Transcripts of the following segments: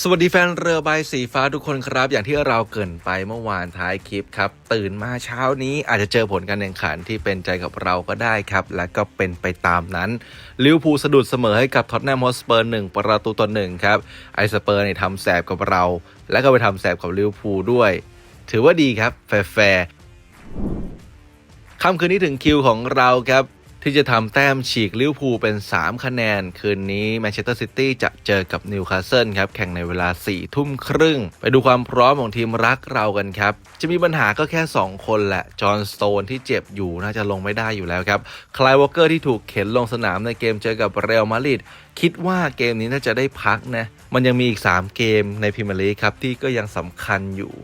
สวัสดีแฟนเรือใบสีฟ้าทุกคนครับ อย่างที่เราเกินไปเมื่อวานท้ายคลิปครับ ตื่นมาเช้านี้อาจจะเจอผลการแข่งขันที่เป็นใจกับเราก็ได้ครับ และก็เป็นไปตามนั้นลิวพูสะดุดเสมอให้กับท็อตแนมฮอสเปอร์หนึ่งประตูต่อหนึ่งครับ ไอสเปอร์เนี่ยทำแสบกับเรา และก็ไปทำแสบกับลิวพูด้วย ถือว่าดีครับแฟร์ค่ำคืนนี้ถึงคิวของเราครับ ที่จะทำแต้มฉีกลิเวอร์พูลเป็น 3 คะแนน คืนนี้แมนเชสเตอร์ซิตี้จะเจอกับนิวคาสเซิลครับ แข่งในเวลา4ทุ่มครึ่ง ไปดูความพร้อมของทีมรักเรากันครับ จะมีปัญหาก็แค่ 2 คนแหละ จอห์นสโตนที่เจ็บอยู่น่าจะลงไม่ได้อยู่แล้วครับ คลายวอลเกอร์ที่ถูกเข็นลงสนามในเกมเจอกับเรอัลมาดริดคิดว่าเกมนี้น่าจะได้พักนะ มันยังมีอีก 3 เกมในพรีเมียร์ลีกครับที่ก็ยังสำคัญอยู่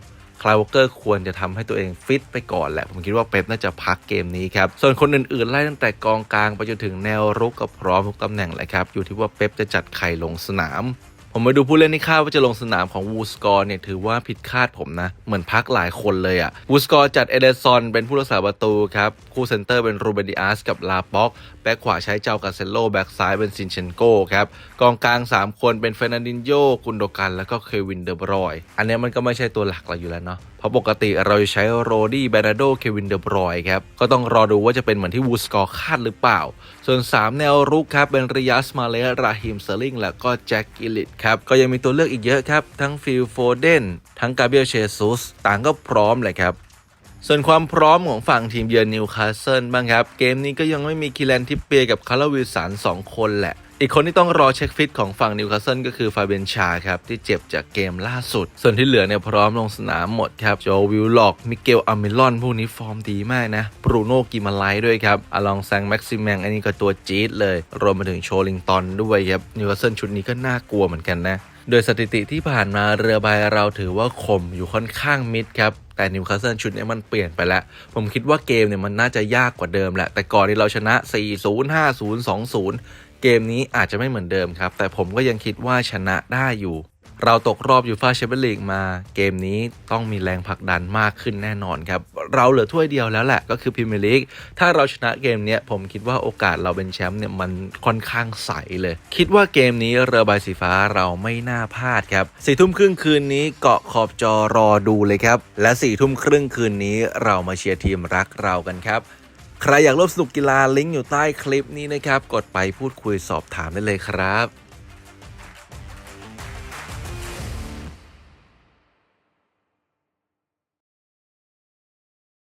คลายวอลเกอร์ควรจะทำให้ตัวเองฟิตไปก่อนแหละ ผมคิดว่าเป๊ปน่าจะพักเกมนี้ครับ ส่วนคนอื่นๆ ไล่ตั้งแต่กองกลางไปจนถึงแนวรุกกับพร้อมทุกตำแหน่งเลยครับ อยู่ที่ว่าเป๊ปจะจัดใครลงสนาม ผมมาดูผู้เล่นที่คาดว่าจะลงสนามของวูสกอร์เนี่ยถือว่าผิดคาดผมนะ เหมือนพักหลายคนเลยอะวูสกอร์จัดเอเดซอนเป็นผู้รักษาประตูครับ คู่เซนเตอร์เป็นรูเบนดิอาสกับลาป็อก แบ็คขวาใช้เจ้ากาเซโล แบ็คซ้ายเป็นซินเชนโกครับ กองกลาง 3 คนเป็นเฟนันดินโยกุนโดกัน แล้วก็เควินเดอบรอย อันเนี้ยมันก็ไม่ใช่ตัวหลักเราอยู่แล้วเนาะเพราะปกติเราจะใช้โรดี้แบนาโดเควินเดอบรอยครับก็ต้องรอดูว่าจะเป็นเหมือนที่วูสกอร์คาดหรือเปล่า ส่วน 3 แนวรุกครับเป็นริยัสมาเลสราฮิมเซอร์ลิงแล้วก็แจ็คกิลิตครับก็ยังมีตัวเลือกอีกเยอะครับ ทั้งฟิลโฟเดนทั้งกาเบรียลเชซุสต่างก็พร้อมเลยครับ ส่วนความพร้อมของฝั่งทีมเยือนนิวคาสเซิลบ้างครับ เกมนี้ก็ยังไม่มีคิแลนทิปเปียกับคาร์ลวิลสัน2คนแหละ อีกคนที่ต้องรอเช็คฟิตของฝั่งนิวคาสเซิลก็คือฟาเบนชาครับ ที่เจ็บจากเกมล่าสุด ส่วนที่เหลือเนี่ยพร้อมลงสนามหมดครับ โจวิลล็อก มิเกลอามิลอน พวกนี้ฟอร์มดีมากนะบรูโน่กิมาไลด้วยครับอลองแซงแม็กซิแมงอันนี้ก็ตัวจี๊ดเลย รวมไปถึงโชลิงตันด้วยครับนิวคาสเซิลชุดนี้ก็น่ากลัวเหมือนกันนะโดยสถิติที่ผ่านมาเรือใบเราถือว่าคมอยู่ค่อนข้างมิดครับ แต่นิวคาสเซิลชุดนี้มันเปลี่ยนไปแล้ว ผมคิดว่าเกมเนี่ยมันน่าจะยากกว่าเดิมแหละ แต่ก่อนที่เราชนะ 4-0 5-0 2-0 เกมนี้อาจจะไม่เหมือนเดิมครับ แต่ผมก็ยังคิดว่าชนะได้อยู่ เราตกรอบยูฟ่าแชมเปี้ยนลีกมาเกมนี้ต้องมีแรงผลักดันมากขึ้นแน่นอนครับ เราเหลือถ้วยเดียวแล้วแหละก็คือพรีเมียร์ลีกถ้าเราชนะเกมนี้ผมคิดว่าโอกาสเราเป็นแชมป์เนี่ยมันค่อนข้างใสเลย คิดว่าเกมนี้เรือใบสีฟ้าเราไม่น่าพลาดครับสี่ทุ่มครึ่งคืนนี้เกาะขอบจอรอดูเลยครับ และสี่ทุ่มครึ่งคืนนี้เรามาเชียร์ทีมรักเรากันครับใครอยากร่วมสนุกกีฬาลิงก์อยู่ใต้คลิปนี้นะครับ กดไปพูดคุยสอบถามได้เลยครับ